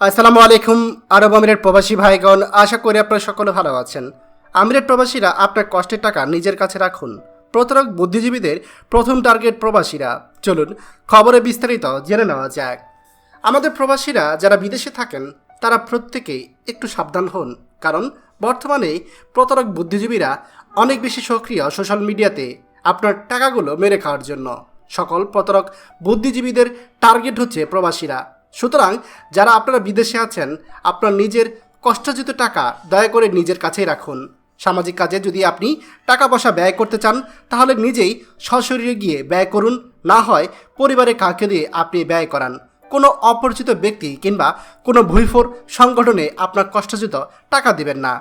আসসালামু আলাইকুম, আরব আমিরের প্রবাসী ভাইগণ, আশা করি আপনারা সকলে ভালো আছেন। আমিরের প্রবাসীরা আপনার কষ্টের টাকা নিজের কাছে রাখুন। প্রতারক বুদ্ধিজীবীদের প্রথম টার্গেট প্রবাসীরা। চলুন, খবরে বিস্তারিত জেনে নেওয়া যাক। আমাদের প্রবাসীরা যারা বিদেশে থাকেন, তারা প্রত্যেকেই একটু সাবধান হন। কারণ, বর্তমানে প্রতারক বুদ্ধিজীবীরা অনেক বেশি সক্রিয় সোশ্যাল মিডিয়াতে আপনার টাকাগুলো মেরে খাওয়ার জন্য। সকল প্রতারক বুদ্ধিজীবীদের টার্গেট হচ্ছে প্রবাসীরা। সুতরাং যারা আপনারা বিদেশে আছেন, আপনার নিজের কষ্টার্জিত টাকা দয়া করে নিজের কাছেই রাখুন। সামাজিক কাজে যদি আপনি টাকা পয়সা ব্যয় করতে চান, তাহলে নিজেই সশরীরে গিয়ে ব্যয় করুন। না হয় পরিবারে কাউকে দিয়ে আপনি ব্যয় করান। কোনো অপরিচিত ব্যক্তি কিংবা কোনো ভুইফোর সংগঠনে আপনার কষ্টার্জিত টাকা দিবেন না।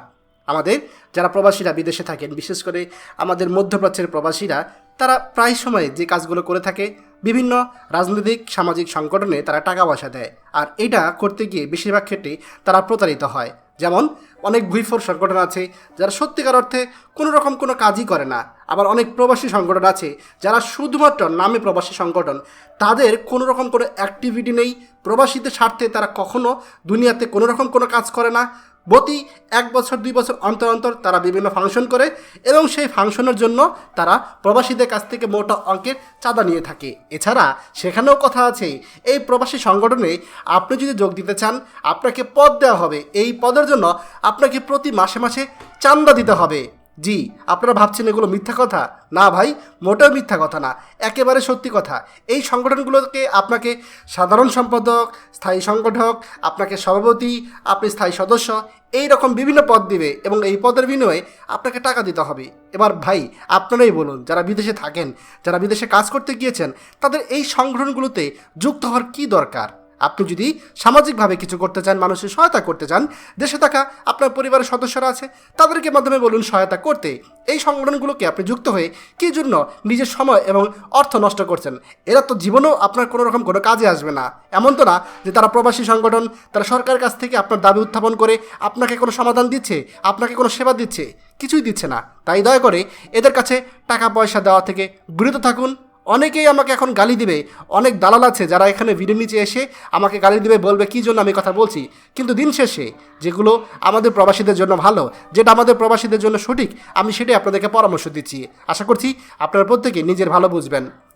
আমাদের যারা প্রবাসীরা বিদেশে থাকেন, বিশেষ করে আমাদের মধ্যপ্রাচ্যের প্রবাসীরা, তারা প্রায় সময় যে কাজগুলো করে থাকে বিভিন্ন রাজনৈতিক, সামাজিক সংগঠনে তারা টাকা পয়সা দেয়। আর এটা করতে গিয়ে বেশিরভাগ ক্ষেত্রে তারা প্রতারিত হয়। যেমন, অনেক ভুইফোর সংগঠন আছে যারা সত্যিকার অর্থে কোনো রকম কোনো কাজই করে না। আবার অনেক প্রবাসী সংগঠন আছে যারা শুধুমাত্র নামে প্রবাসী সংগঠন। তাদের কোনো রকম কোনো অ্যাক্টিভিটি নেই। প্রবাসীদের স্বার্থে তারা কখনো দুনিয়াতে কোনো রকম কোনো কাজ করে না। প্রতি এক বছর, দুই বছর অন্তর অন্তর তারা বিভিন্ন ফাংশন করে এবং সেই ফাংশনের জন্য তারা প্রবাসীদের কাছ থেকে মোটা অঙ্কের চাঁদা নিয়ে থাকে। এছাড়া সেখানেও কথা আছে, এই প্রবাসী সংগঠনে আপনি যদি যোগ দিতে চান, আপনাকে পদ দেওয়া হবে। এই পদের জন্য আপনাকে প্রতি মাসে মাসে চান্দা দিতে হবে। জি, আপনারা ভাবছেন এগুলো মিথ্যা কথা? না ভাই, মোটেও মিথ্যা কথা না, একেবারে সত্যি কথা। এই সংগঠনগুলোকে আপনাকে সাধারণ সম্পাদক, স্থায়ী সংগঠক, আপনাকে সভাপতি, আপনি স্থায়ী সদস্য এই রকম বিভিন্ন পদ দিবে এবং এই পদের বিনিময়ে আপনাকে টাকা দিতে হবে। এবার ভাই, আপনারাই বলুন, যারা বিদেশে থাকেন, যারা বিদেশে কাজ করতে গিয়েছেন, তাদের এই সংগঠনগুলোতে যুক্ত হওয়ার কী দরকার? আপনি যদি সামাজিকভাবে কিছু করতে চান, মানুষের সহায়তা করতে চান, দেশে থাকা আপনার পরিবারের সদস্যরা আছে, তাদেরকে মাধ্যমে বলুন সহায়তা করতে। এই সংগঠনগুলোকে আপনি যুক্ত হয়ে কী জন্য নিজের সময় এবং অর্থ নষ্ট করছেন? এরা তো জীবনেও আপনার কোনো রকম কোনো কাজে আসবে না। এমন তো না যে তারা প্রবাসী সংগঠন, তারা সরকারের কাছ থেকে আপনার দাবি উত্থাপন করে আপনাকে কোনো সমাধান দিচ্ছে, আপনাকে কোনো সেবা দিচ্ছে, কিছুই দিচ্ছে না। তাই দয়া করে এদের কাছে টাকা পয়সা দেওয়া থেকে বিরত থাকুন। অনেকেই আমাকে এখন গালি দিবে। অনেক দালাল আছে যারা এখানে ভিডিও নিচে এসে আমাকে গালি দিবে, বলবে কী জন্য আমি কথা বলছি। কিন্তু দিন শেষে যেগুলো আমাদের প্রবাসীদের জন্য ভালো, যেটা আমাদের প্রবাসীদের জন্য সঠিক, আমি সেটাই আপনাদেরকে পরামর্শ দিচ্ছি। আশা করছি আপনারা প্রত্যেকে নিজের ভালো বুঝবেন।